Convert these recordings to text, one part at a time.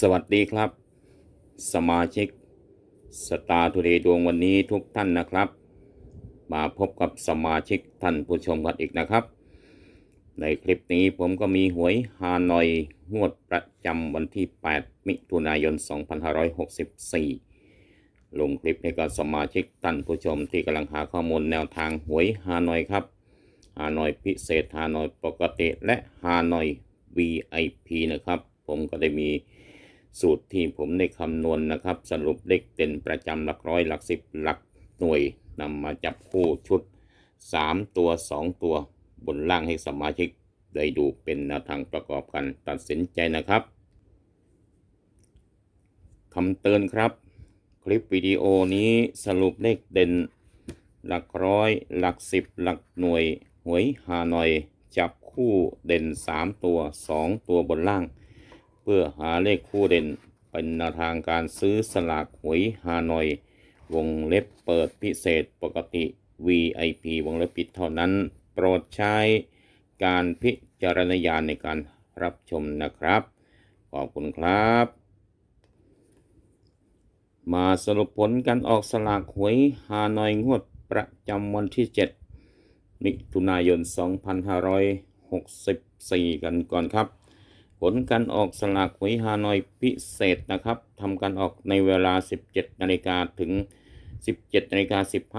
สวัสดีครับ สมาชิกสตาร์ทูเดย์ดวงวันนี้ทุกท่านนะครับ มาพบกับสมาชิกท่านผู้ชมกันอีกนะครับ ในคลิปนี้ผมก็มีหวยฮานอยงวดประจำวันที่ 8 มิถุนายน 2564 ลงคลิปให้กับสมาชิกท่านผู้ชมที่กำลังหาข้อมูลแนวทางหวยฮานอยครับฮานอยพิเศษฮานอยปกติและฮานอย VIP นะครับ ผมก็ได้มี สูตรที่ผมได้คำนวณนะครับ สรุปเลขเด่นประจำหลักร้อยหลักสิบหลักหน่วยนำมาจับคู่ชุด 3 ตัว 2 ตัวบนล่างให้สมาชิกได้ดูเป็นแนวทางประกอบกันตัดสินใจนะครับคำเตือนครับ คลิปวิดีโอนี้สรุปเลขเด่น หลักร้อยหลักสิบหลักหน่วยหวยฮานอย จับคู่เด่น 3 ตัว 2 ตัวบนล่าง เพื่อหาเลขคู่เด่น เป็นแนวทางการซื้อสลากหวยฮานอย วงเล็บเปิดพิเศษปกติ VIP วงเล็บปิดเท่านั้น โปรดใช้การพิจารณญาณในการรับชมนะครับ ขอบคุณครับ มาสรุปผลการออกสลากหวยฮานอยงวดประจำวันที่ 7 มิถุนายน 2564 กันก่อนครับ ผลการออกสลากหวยฮานอยพิเศษนะครับทำการออกในเวลา 17นาฬิกาถึง 17นาฬิกา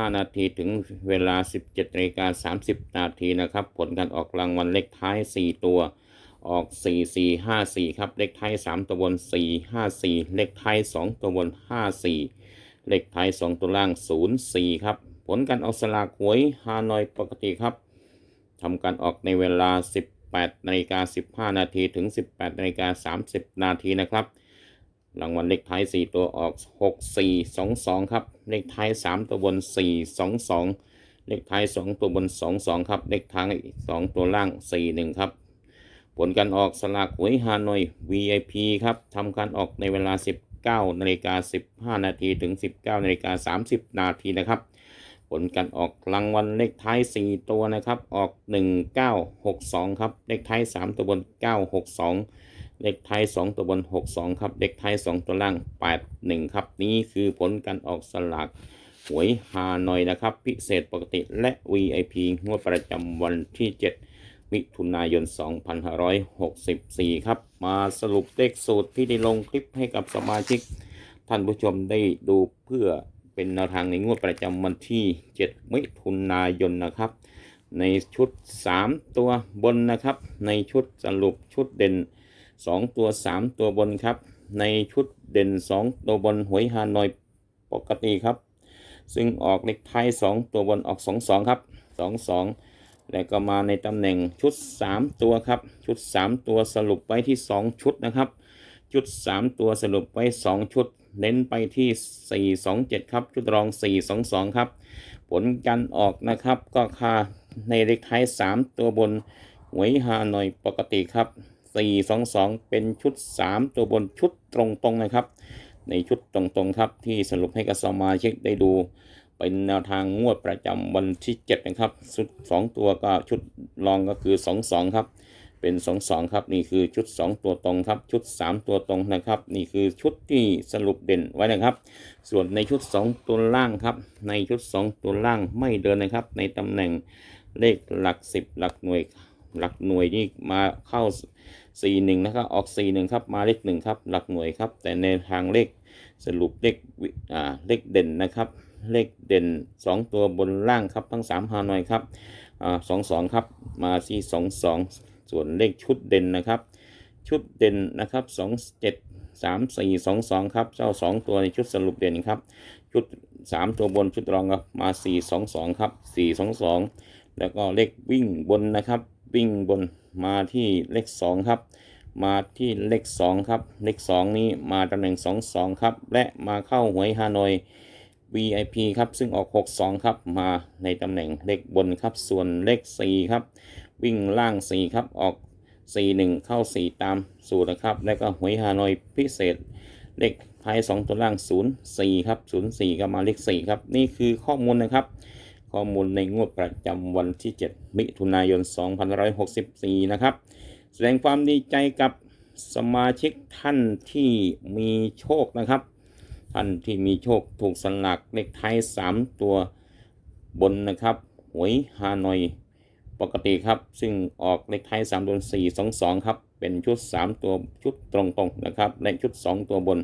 15 นาทีถึงเวลา 17นาฬิกา30 นาทีนะครับ ผลการออกรางวัลเลขท้าย 4 ตัวออก 4 4 5 4 ครับ เลขท้าย 3 ตัวบน 4 5 4 เลขท้าย 2 ตัวบน 5 4 เลขท้าย 2 ตัวล่าง 0 4 ครับ ผลการออกสลากหวยฮานอยปกติครับทำการออกในเวลา 10 18นาฬิกา15 นาทีถึง 18นาฬิกา30 นาทีนะครับรางวัลเลขท้าย 4 ตัวออก 6 4 2 2 ครับ เลขท้าย 3 ตัวบน 4 2 2 เลขท้าย 2 ตัวบน 2 2 ครับ เลขท้าย 2 ตัวล่าง 4 1 ครับ ผลการออกสลากหวยฮานอย VIP ครับทำการออกในเวลา 19นาฬิกา15 นาทีถึง 19นาฬิกา30 นาทีนะครับ ผลการออกรางวัลเลขท้าย 4 ตัวนะครับ ออก 1962 ครับ เลขท้าย 3 ตัวบน 962 เลขท้าย 2 ตัวบน 62 ครับ เลขท้าย 2 ตัวล่าง 81 ครับ นี่คือผลการออกสลากหวยฮานอยนะครับ พิเศษปกติและ VIP งวดประจำวันที่ 7 มิถุนายน 2564 ครับ มาสรุปเลขสูตรที่ได้ลงคลิปให้กับสมาชิก ท่านผู้ชมได้ดูเพื่อ เป็นแนวทางในงวดประจำวันที่ 7 มิถุนายนนะครับ ในชุด 3 ตัวบนนะครับ ในชุดสรุปชุดเด่น 2 ตัว 3 ตัวบนครับ ในชุดเด่น 2 ตัวบนหวยฮานอยปกติครับ ซึ่งออกเลขท้าย 2 ตัวบนออก 2 2 ครับ 2 2 แล้วก็มาในตำแหน่งชุด 3 ตัวครับ ชุด 3 ตัวสรุปไว้ที่ 2 ชุดนะครับ ชุด 3 ตัวสรุปไว้ 2 ชุด เน้นไปที่ 4 2 7 ครับ ชุดรอง 4 2 2 ครับ ผลการออกนะครับก็ค่าในเลขท้าย 3 ตัวบนหวยฮาหน่อยปกติครับ 4 2 2 เป็นชุด 3 ตัวบนชุดตรงๆนะครับ ในชุดตรงๆครับที่สรุปให้กับสมาชิกได้ดู เป็นแนวทางงวดประจำวันที่ 7 นะครับ ชุด 2 ตัวก็ชุดรองก็คือ 2 2 ครับ เป็น 2 2 ครับ นี่คือชุด 2 ตัวตรงครับ ชุด 3 ตัวตรงนะครับ นี่คือชุดที่สรุปเด่นไว้นะครับ ส่วนในชุด 2 ตัวล่างครับ ในชุด 2 ตัวล่างไม่เดินนะครับ ในตำแหน่งเลขหลัก 10 หลักหน่วย หลักหน่วยนี่มาเข้า 4 1 นะครับ ออก 4 1 ครับ มาเลข1ครับ หลักหน่วยครับ แต่ในทางเลขสรุปเลขอ่าเลขเด่นนะครับ เลขเด่น 2 ตัวบนล่างครับ ทั้ง3ฮานอยครับอ่า2 2ครับ มาที่2 2ส่ ส่วนเลขชุดเด่นนะครับ ชุดเด่นนะครับ2 7 3 4 2 2ครับ เจ้า2ตัวในชุดสรุปเด่นครับ ชุด3ตัวบนชุดรองครับมา4 2 2ครับ4 2 2แล้วก็เลขวิ่งบนนะครับ วิ่งบนมาที่เลข2ครับ มาที่เลข2ครับ เลข2นี้มาตำแหน่ง2 2ครับ และมาเข้าหวยฮานอย VIP ครับ ซึ่งออก 62 ครับ มาในตำแหน่งเลขบนครับ ส่วนเลข 4 ครับ วิ่งล่าง 4 ครับออก 4 1 เข้า 4 ตามสูตรนะครับ แล้วก็หวยฮานอยพิเศษ เลขท้าย2ตัวล่าง 0 4 ครับ 0 4 ก็มาเลข 4 ครับ นี่คือข้อมูลนะครับ ข้อมูลในงวดประจำวันที่ 7 มิถุนายน 2564 นะครับ แสดงความดีใจกับสมาชิกท่านที่มีโชคนะครับ ท่านที่มีโชคถูกสลักเลขท้ายสามตัวบนนะครับหวยฮานอย ปกติครับ ซึ่งออกเลขท้ายสามตัวสี่สองสองครับ เป็นชุดสามตัวชุดตรงๆนะครับและชุดสองตัวบน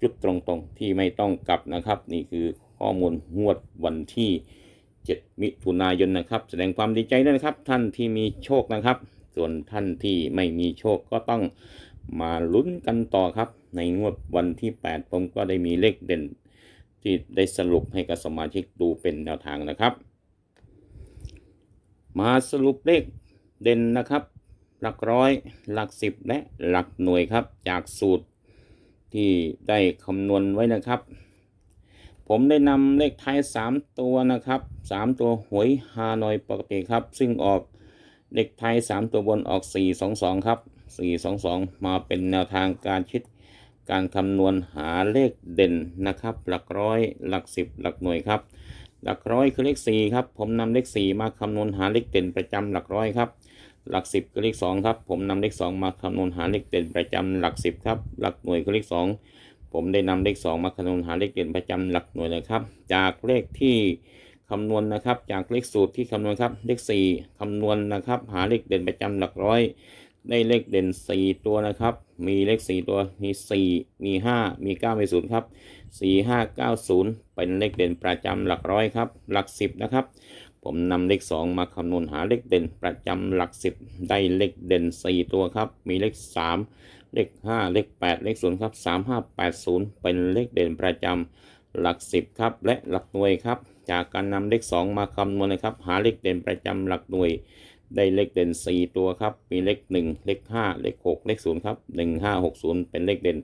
ชุดตรงๆ ที่ไม่ต้องกลับนะครับ นี่คือข้อมูลงวดวันที่ 7 มิถุนายนนะครับ แสดงความดีใจด้วยนะครับ ท่านที่มีโชคนะครับ ส่วนท่านที่ไม่มีโชคก็ต้องมาลุ้นกันต่อครับ ในงวดวันที่ 8 ผมก็ได้มีเลขเด่น ที่ได้สรุปให้กับสมาชิกดูเป็นแนวทางนะครับ มาสรุปเลขเด่นนะครับ หลักร้อย หลักสิบและหลักหน่วยครับ จากสูตรที่ได้คำนวณไว้นะครับ ผมได้นำเลขท้าย 3 ตัวนะครับ 3 ตัวหวยฮานอยปกติครับ ซึ่งออกเลขท้าย 3 ตัวบนออก 422 ครับ 422 มาเป็นแนวทางการคิดการคำนวณหาเลขเด่นนะครับ หลักร้อย หลักสิบหลักหน่วยครับ หลักร้อยคือเลข4ครับผมนำเลข 4 มาคำนวณหาเลขเด่นประจำหลักร้อยครับหลัก 10 คือเลข2ครับผมนำเลข 2 มาคำนวณหาเลขเด่นประจำหลัก 10ครับหลักหน่วยคือเลข 2 ผมได้นำเลข 2 มาคำนวณหาเลขเด่นประจำหลักหน่วยนะครับ จากเลขที่คำนวณนะครับ จากเลขสูตรที่คำนวณครับเลข 4 คำนวณนะครับ หาเลขเด่นประจำหลักร้อย ได้เลขเด่น 4 ตัวนะครับ มีเลข4ตัว มี4มี5มี9มี0ครับ4 5 9 0เป็นเลขเด่นประจำหลักร้อยครับ หลัก10นะครับ ผมนำเลข2มาคำนวณหาเลขเด่นประจำหลัก10ได้เลขเด่น4ตัวครับ มีเลข3เลข5เลข8เลข0ครับ3 5 8 0เป็นเลขเด่นประจำหลัก10ครับ และหลักหน่วยครับ จากการนำเลข2มาคำนวณนะครับ หาเลขเด่นประจำหลักหน่วย ได้เลขเด่น 4 ตัวครับ มีเลข 1 เลข 5 เลข 6 เลข 0 ครับ 1 5 6 0 เป็นเลขเด่น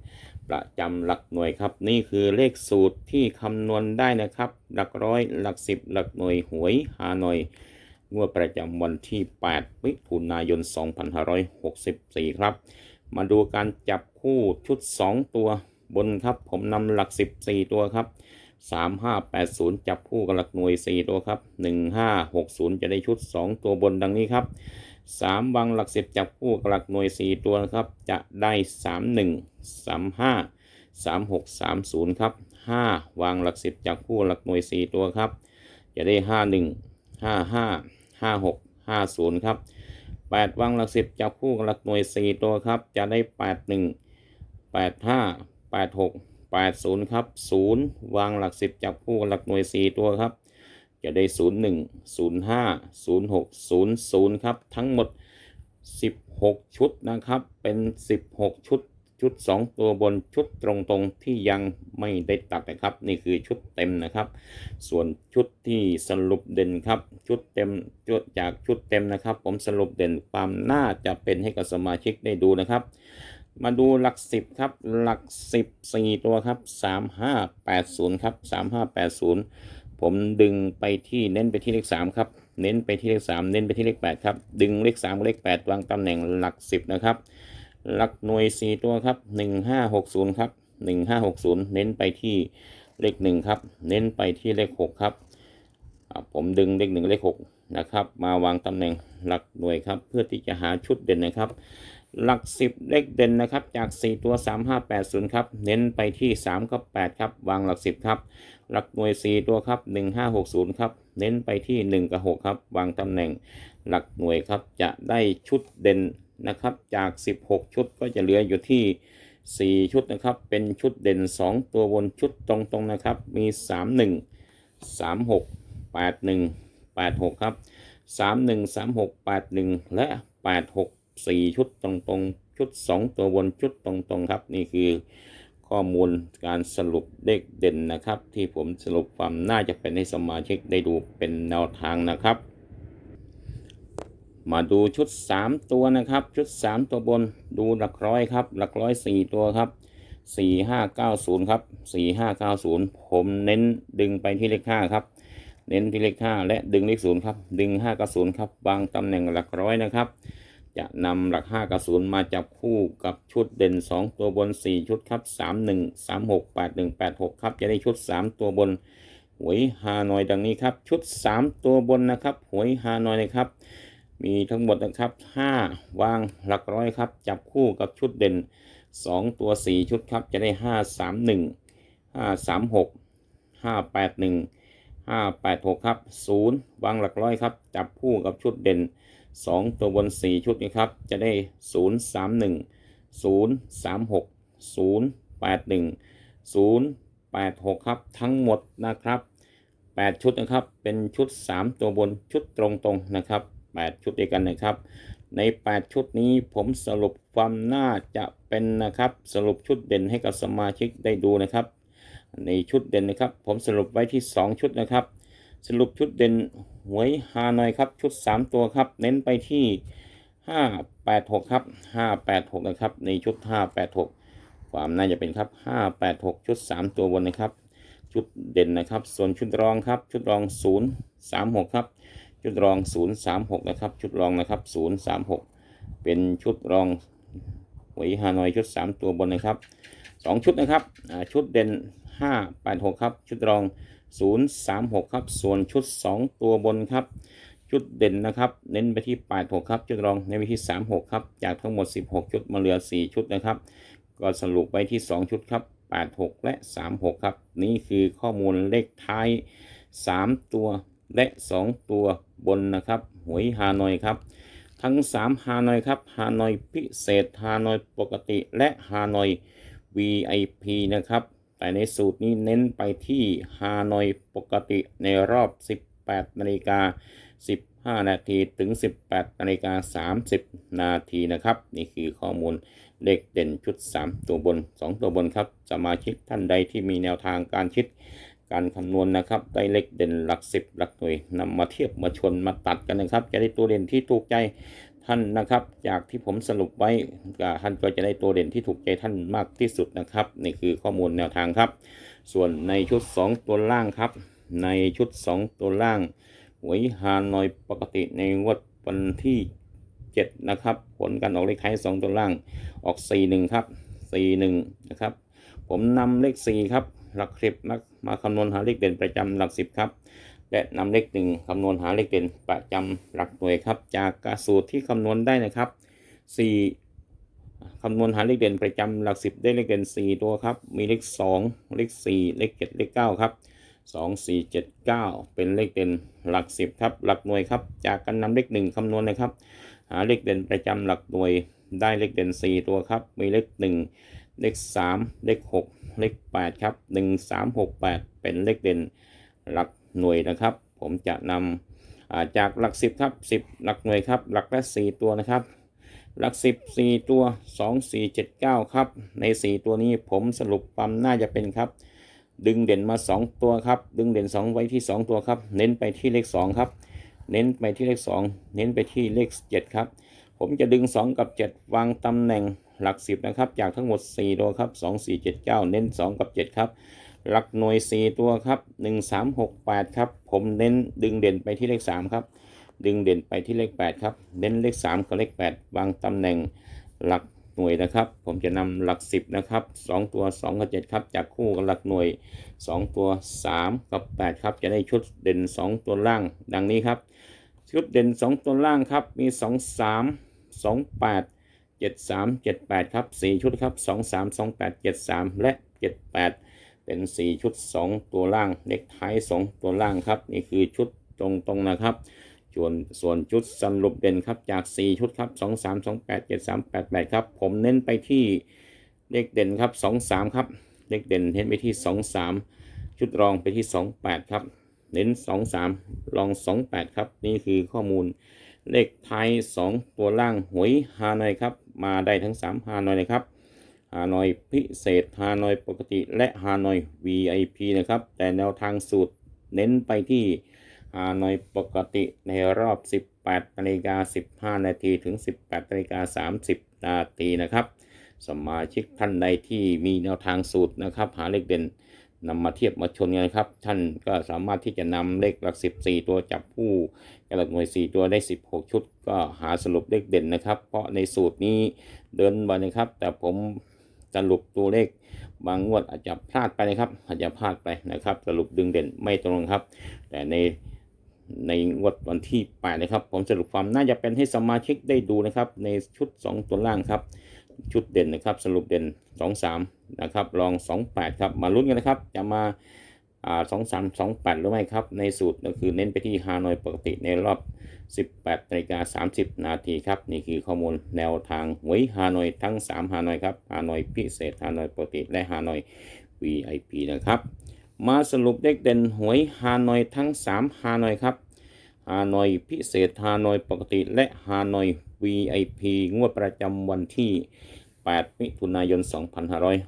ประจำหลักหน่วยครับ นี่คือเลขสูตรที่คำนวณได้นะครับ หลักร้อย หลัก 10 หลักหน่วย หวยฮานอยงวดประจำวันที่ 8 มิถุนายน 2564 ครับ มาดูการจับคู่ชุด 2 ตัวบนครับ ผมนำหลัก 14 ตัวครับ 3580 จับคู่กับหลักหน่วย 4 ตัวครับ 1560 จะได้ชุด 2 ตัวบนดังนี้ครับ 3วางหลัก 10 จับคู่กับหลักหน่วย 4 ตัวนะครับ จะได้ 31 35 3630 ครับ 5 วางหลัก 10 จับคู่หลักหน่วย 4 ตัวครับ จะได้ 51 55 56 50 ครับ 8 วางหลัก 10 จับคู่กับหลักหน่วย 4 ตัวครับ จะได้ 81 85 86 80 ครับ 0 วางหลัก 10 จับคู่กับหลักหน่วย 4 ตัวครับ จะได้ 01 05 06 00 ครับ ทั้งหมด 16 ชุดนะครับ เป็น 16 ชุด ชุด 2 ตัวบนชุดตรงๆ ที่ยังไม่ได้ตัดนะครับ นี่คือชุดเต็มนะครับ ส่วนชุดที่สรุปเด่นครับ ชุดเต็มชุดจากชุดเต็มนะครับ ผมสรุปเด่นความน่าจะเป็นให้กับสมาชิกได้ดูนะครับ มาดูหลักสิบครับ หลักสิบสี่ตัวครับสามห้าแปดศูนย์ครับสามห้าแปดศูนย์ผมดึงไปที่เน้นไปที่เลขสามครับ เน้นไปที่เลขสามเน้นไปที่เลขแปดครับ ดึงเลขสามกับเลขแปดวางตำแหน่งหลักสิบนะครับ หลักหน่วยสี่ตัวครับหนึ่งห้าหกศูนย์ครับหนึ่งห้าหกศูนย์เน้นไปที่เลขหนึ่งครับ เน้นไปที่เลขหกครับ ผมดึงเลขหนึ่งเลขหกนะครับ มาวางตำแหน่งหลักหน่วยครับ เพื่อที่จะหาชุดเด่นนะครับ หลัก 10 เลขเด่นนะครับ จาก 4 ตัว 3580 ครับ เน้นไปที่ 3 กับ 8 ครับ วางหลัก 10 ครับ หลักหน่วย 4 ตัวครับ 1560 ครับ เน้นไปที่ 1 กับ 6 ครับ วางตำแหน่ง หลักหน่วยครับ จะได้ชุดเด่นนะครับ จาก 16 ชุดก็จะเหลืออยู่ที่ 4 ชุดนะครับ เป็นชุดเด่น 2 ตัวบนชุดตรงๆนะครับ มี 31 36 81 86 ครับ 31 36 81 และ 86 4 ชุดตรงๆ ชุด 2 ตัวบนชุดตรงๆครับ นี่คือข้อมูลการสรุปเลขเด่นนะครับ ที่ผมสรุปความน่าจะเป็นให้สมาชิกได้ดูเป็นแนวทางนะครับ มาดูชุด 3 ตัวนะครับ ชุด 3 ตัวบนดูหลักร้อยครับ หลักร้อย 4 ตัวครับ 4590 ครับ 4590 ผมเน้นดึงไปที่เลข5ครับเน้นที่เลข5และดึงเลข0ครับ ดึง5กับ0ครับวางตำแหน่งหลักร้อยนะครับ จะนำหลัก 5 กับ 0 มาจับคู่กับชุดเด่น 2 ตัวบน 4 ชุดครับ 31 36 81 86 ครับ จะได้ชุด 3 ตัวบน หวยฮานอยดังนี้ครับ ชุด 3 ตัวบนนะครับ หวยฮานอยนะครับ มีทั้งหมดนะครับห้าวางหลักร้อยครับ จับคู่กับชุดเด่นสองตัวสี่ชุดครับ จะได้ห้าสามหนึ่งห้าสามหกห้าแปดหนึ่งห้าแปดหกครับศูนย์วางหลักร้อยครับ จับคู่กับชุดเด่น สองตัวบนสี่ชุดนี้ครับ จะได้ศูนย์สามหนึ่งศูนย์สามหกศูนย์แปดหนึ่งศูนย์แปดหกครับ ทั้งหมดนะครับ 8 ชุดนะครับ เป็นชุด 3 ตัวบนชุดตรงๆนะครับ 8 ชุดด้วยกันนะครับ ใน 8 ชุดนี้ผมสรุปความน่าจะเป็นนะครับ สรุปชุดเด่นให้กับสมาชิกได้ดูนะครับ ในชุดเด่นนะครับ ผมสรุปไว้ที่ 2 ชุดนะครับ สรุปชุดเด่นหวยฮานอยครับชุด 3 ตัวครับ เน้นไปที่ 586 ครับ 586 นะครับ ในชุด 586 ความน่าจะเป็นครับ 586 ชุด 3 ตัวบนนะครับ ชุดเด่นนะครับ ส่วนชุดรองครับ ชุดรอง 036 ครับ ชุดรอง 036 นะครับ ชุดรองนะครับ 036 เป็นชุดรองหวยฮานอยชุด 3 ตัวบนนะครับ 2 ชุดนะครับชุดเด่น 586 ครับ ชุดรอง 036 ครับ ส่วนชุด 2 ตัวบนครับ ชุดเด่นนะครับ เน้นไปที่ 86 ครับชุดรองเน้นไปที่ 36 ครับ จากทั้งหมด 16 ชุดมาเหลือ 4 ชุดนะครับ ก็สรุปไว้ที่ 2 ชุดครับ 86 และ 36 ครับ นี่คือข้อมูลเลขท้าย 3 ตัวและ 2 ตัวบนนะครับหวยฮานอยครับ ทั้ง 3 ฮานอยครับฮานอยพิเศษฮานอยปกติและฮานอย VIP นะครับ แต่ในสูตรนี้เน้นไปที่ฮานอยปกติในรอบ 18นาฬิกา15 นาทีถึง 18นาฬิกา30 นาทีนะครับ นี่คือข้อมูลเลขเด่นชุด 3 ตัวบน 2 ตัวบนครับสมาชิกท่านใดที่มีแนวทางการคิดการคำนวณนะครับ ได้เลขเด่นหลัก 10 หลักหน่วยนำมาเทียบมาชนมาตัดกันนะครับ จะได้ตัวเด่นที่ถูกใจ ท่านนะครับ จากที่ผมสรุปไว้ท่านก็จะได้ตัวเด่นที่ถูกใจท่านมากที่สุดนะครับ นี่คือข้อมูลแนวทางครับ ส่วนในชุด 2 ตัวล่างครับ ในชุด 2 ตัวล่างหวยฮานอยปกติในงวดวันที่ 7 นะครับ ผลการออกเลขท้าย2 ตัวล่างออก 41 ครับ 41 นะครับ ผมนำเลข 4 ครับ หลักสิบมามาคำนวณหาเลขเด่นประจำหลักสิบครับ และนำเลขหนึ่งคำนวณหาเลขเด่นประจำหลักหน่วยครับ จากกสูตรที่คำนวณได้นะครับ4คำนวณหาเลขเด่นประจำหลักสิบได้เลขเด่น 4 ตัวครับ มีเลข 2 เลข 4 เลข 7 เลข 9 ครับ 2 4 7 9 เป็นเลขเด่นหลักสิบครับ หลักหน่วยครับ จากการนำเลขหนึ่งคำนวณนะครับ หาเลขเด่นประจำหลักหน่วยได้เลขเด่น 4 ตัวครับ มีเลข 1 เลข 3 เลข 6 เลข 8 ครับ 1 3 6 8 เป็นเลขเด่นหลัก หน่วยนะครับ ผมจะนำอ่าจากหลัก 10ครับ10 หลักหน่วยครับ หลักละ4ตัวนะครับ หลัก 10 4 ตัว 2 4 7 9 ครับ ใน 4 ตัวนี้ผมสรุปความน่าจะเป็นครับ ดึงเด่นมา 2 ตัวครับ ดึงเด่น 2 ไว้ที่ 2 ตัวครับ เน้นไปที่เลข 2 ครับ เน้นไปที่เลข 2 เน้นไปที่เลข 7 ครับ ผมจะดึง 2 กับ 7 วางตำแหน่งหลัก 10 นะครับ จากทั้งหมด 4 ตัวครับ 2 4 7 9 เน้น 2 กับ 7 ครับ หลักหน่วย 4 ตัวครับ 1 3 6 8 ครับ ผมเน้นดึงเด่นไปที่เลข 3 ครับ ดึงเด่นไปที่เลข 8 ครับ เน้นเลข 3 กับเลข 8 วางตำแหน่งหลักหน่วยนะครับ ผมจะนำหลัก 10 นะครับ 2 ตัว 2 กับ 7 ครับ จากคู่กับหลักหน่วย 2 ตัว 3 กับ 8 ครับ จะได้ชุดเด่น 2 ตัวล่าง ดังนี้ครับ ชุดเด่น 2 ตัวล่างครับ มี 2 3 2 8 7 3 7 8 ครับ 4 ชุดครับ 2 3 2 8 7 3 และ 7 8 เป็น 4 ชุด 2 ตัวล่างเลขท้าย 2 ตัวล่างครับ นี่คือชุดตรงๆนะครับส่วนส่วนชุดสรุปเด่นครับจาก 4 ชุดครับ2 3 2 8 7 3 8 8ครับผมเน้นไปที่เลขเด่นครับ2 3ครับเลขเด่นเน้นไปที่ 2 3 ชุดรองไปที่ 2 8 ครับ เน้น 2 3 รอง 2 8 ครับ นี่คือข้อมูลเลขท้าย 2 ตัวล่างหวยฮานอยครับ มาได้ทั้ง 3ฮานอยนะครับ ฮานอยพิเศษฮานอยปกติ และฮานอย VIP นะครับ แต่แนวทางสูตรเน้นไปที่ฮานอยปกติในรอบ 18นาฬิกา15 นาทีถึง 18นาฬิกา30 นาทีนะครับ สมาชิกท่านใดที่มีแนวทางสูตรนะครับ หาเลขเด่นนำมาเทียบมาชนกันครับ ท่านก็สามารถที่จะนำเลขหลัก 14 ตัวจับผู้กับหลักหน่วย 4 ตัวได้ 16 ชุด ก็หาสรุปเลขเด่นนะครับ เพราะในสูตรนี้เดินมานะครับ แต่ผม สรุปตัวเลขบางงวดอาจจะพลาดไปนะครับ อาจจะพลาดไปนะครับ สรุปดึงเด่นไม่ตรงครับ แต่ในในงวดวันที่8นะครับ ผมสรุปความน่าจะเป็นให้สมาชิกได้ดูนะครับ ในชุด 2 ตัวล่างครับ ชุดเด่นนะครับ สรุปเด่น 2 3 นะครับรอง 28 ครับ มาลุ้นกันนะครับ จะมา สอ่า2 3 2 8หรือไม่ครับ ในสูตรก็คือเน้นไปที่ฮานอยปกติในรอบ 18นาฬิกา30 นาทีครับ นี่คือข้อมูลแนวทางหวยฮานอยทั้ง 3 ฮานอยครับฮานอยพิเศษฮานอยปกติและฮานอย VIP นะครับ มาสรุปเลขเด่นหวยฮานอยทั้ง 3 ฮานอยครับฮานอยพิเศษฮานอยปกติและฮานอย VIP งวดประจำวันที่ 8 มิถุนายน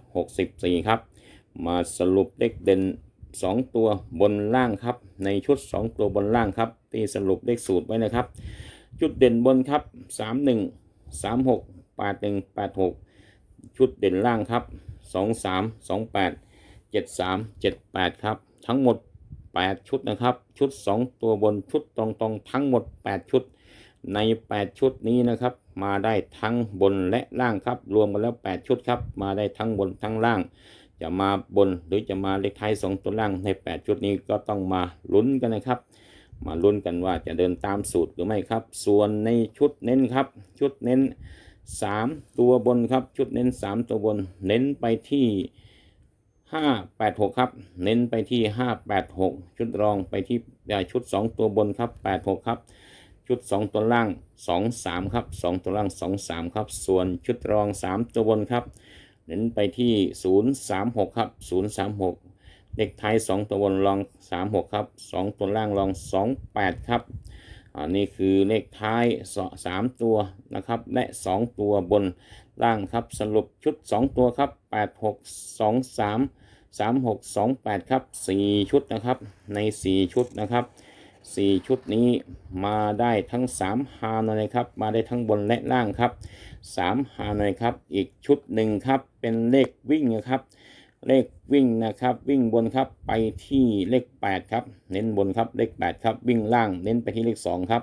2564 ครับ มาสรุปเลขเด่น 2 ตัวบนล่างครับ ในชุด 2 ตัวบนล่างครับที่สรุปเลขสูตรไว้นะครับ จุดเด่นบนครับ 31 36 81 86 ชุดเด่นล่างครับ 23 28 73 78 ครับ ทั้งหมด 8 ชุดนะครับ ชุด 2 ตัวบนชุดตรงๆ ทั้งหมด 8 ชุด ใน 8 ชุดนี้นะครับ มาได้ทั้งบนและล่างครับ รวมกันแล้ว 8 ชุดครับ มาได้ทั้งบนทั้งล่าง จะมาบนหรือจะมาเลขท้าย2ตัวล่างใน 8 ชุดนี้ก็ต้องมาลุ้นกันนะครับ มาลุ้นกันว่าจะเดินตามสูตรหรือไม่ครับ ส่วนในชุดเน้นครับ ชุดเน้น 3 ตัวบนครับ ชุดเน้น 3 ตัวบน เน้นไปที่ 586 ครับ เน้นไปที่ 586 ชุดรองไปที่อ่ชุด 2 ตัวบนครับ 86 ครับ ชุด 2 ตัวล่าง 23 ครับ 2 ตัวล่าง 23 ครับ ส่วนชุดรอง 3 ตัวบนครับ เน้นไปที่ 036 ครับ 036เลขท้าย2 ตัวบนรอง 36 ครับ 2 ตัวล่างรอง 28 ครับอันนี้คือเลขท้ายสสามตัวนะครับ และ 2 ตัวบนล่างครับสรุปชุด 2 ตัวครับ 8 6 2 3 3 6 2 8 ครับ 4 ชุดนะครับใน 4 ชุดนะครับ 4 ชุดนี้มาได้ทั้ง3ฮานอยครับ มาได้ทั้งบนและล่างครับ3ฮานอยครับ อีกชุดหนึ่งครับ เป็นเลขวิ่งนะครับ เลขวิ่งนะครับ วิ่งบนครับ ไปที่เลข 8 ครับ เน้นบนครับ เลข 8 ครับ วิ่งล่าง เน้นไปที่เลข 2 ครับ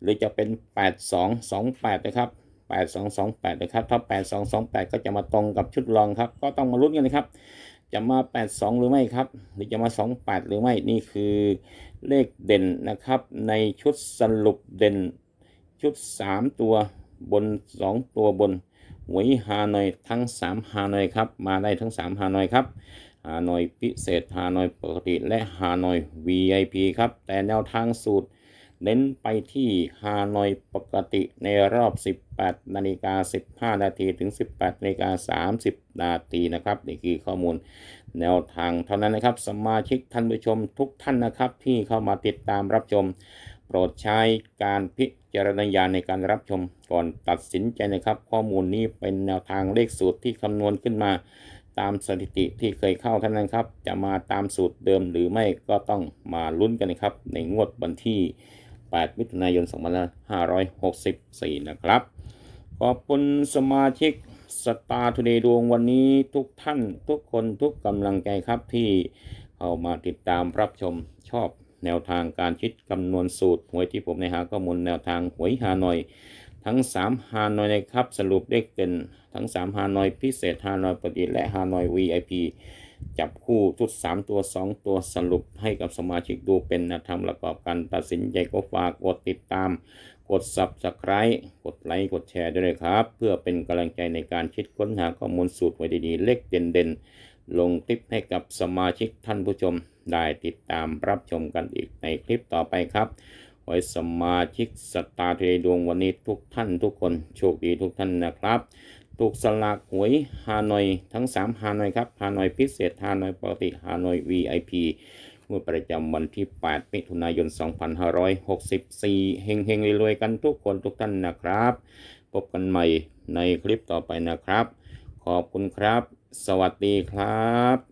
หรือจะเป็น 8 2 2 8 นะครับ8 2 2 8นะครับถ้า8 2 2 8 ก็จะมาตรงกับชุดรองครับ ก็ต้องมาลุ้นกันนะครับ จะมา 8 2 หรือไม่ครับ หรือจะมา 2 8 หรือไม่นี่คือเลขเด่นนะครับในชุดสรุปเด่น ชุด 3 ตัวบน 2 ตัวบนหวยฮานอยทั้ง 3 ฮานอยครับ มาได้ทั้ง 3 ฮานอยครับฮานอยพิเศษฮานอยปกติและฮานอย VIP ครับ แต่แนวทางสูตร เน้นไปที่ฮานอยปกติในรอบ 18 นาฬิกา 15 นาทีถึง 18 นาฬิกา 30 นาทีนะครับ นี่คือข้อมูลแนวทางเท่านั้นนะครับ สมาชิกท่านผู้ชมทุกท่านนะครับที่เข้ามาติดตามรับชม โปรดใช้การพิจารณญาณในการรับชมก่อนตัดสินใจนะครับ ข้อมูลนี้เป็นแนวทางเลขสูตรที่คำนวณขึ้นมาตามสถิติที่เคยเข้าเท่านั้นครับ จะมาตามสูตรเดิมหรือไม่ก็ต้องมาลุ้นกันนะครับ ในงวดวันที่ 8 มิถุนายน 2564 นะครับ ขอบคุณสมาชิกสตาร์ทูเดย์ดวงวันนี้ทุกท่านทุกคนทุกกำลังใจครับที่เข้ามาติดตามรับชมชอบแนวทางการคิดคำนวณสูตรหวยที่ผมในหาข้อมูลแนวทางหวยฮานอย ทั้ง 3 ฮานอยนะครับ สรุปเลขเด่นทั้ง 3 ฮานอยพิเศษฮานอยปกติและฮานอย VIP จับคู่ชุด 3 ตัว 2 ตัวสรุปให้กับสมาชิกดูเป็นนวทางประกอบการตัดสินใจก็ฝากกดติดตาม กด Subscribe กดไลค์ กดแชร์ด้วยนะครับ เพื่อเป็นกำลังใจในการคิดค้นหาข้อมูลสูตรไว้ดีๆ เลขเด่นๆ ลงคลิปให้กับสมาชิกท่านผู้ชม ได้ติดตามรับชมกันอีกในคลิปต่อไปครับขอให้สมาชิกสตาร์เทดวงวันนี้ทุกท่านทุกคนโชคดีทุกท่านนะครับ ถูกสลากหวยฮานอยทั้ง 3 ฮานอยครับฮานอยพิเศษฮานอยปกติฮานอย VIP เมื่อประจำวันที่ 8 มิถุนายน 2564เฮงเฮงๆรวยๆกันทุกคนทุกท่านนะครับ พบกันใหม่ในคลิปต่อไปนะครับ ขอบคุณครับ สวัสดีครับ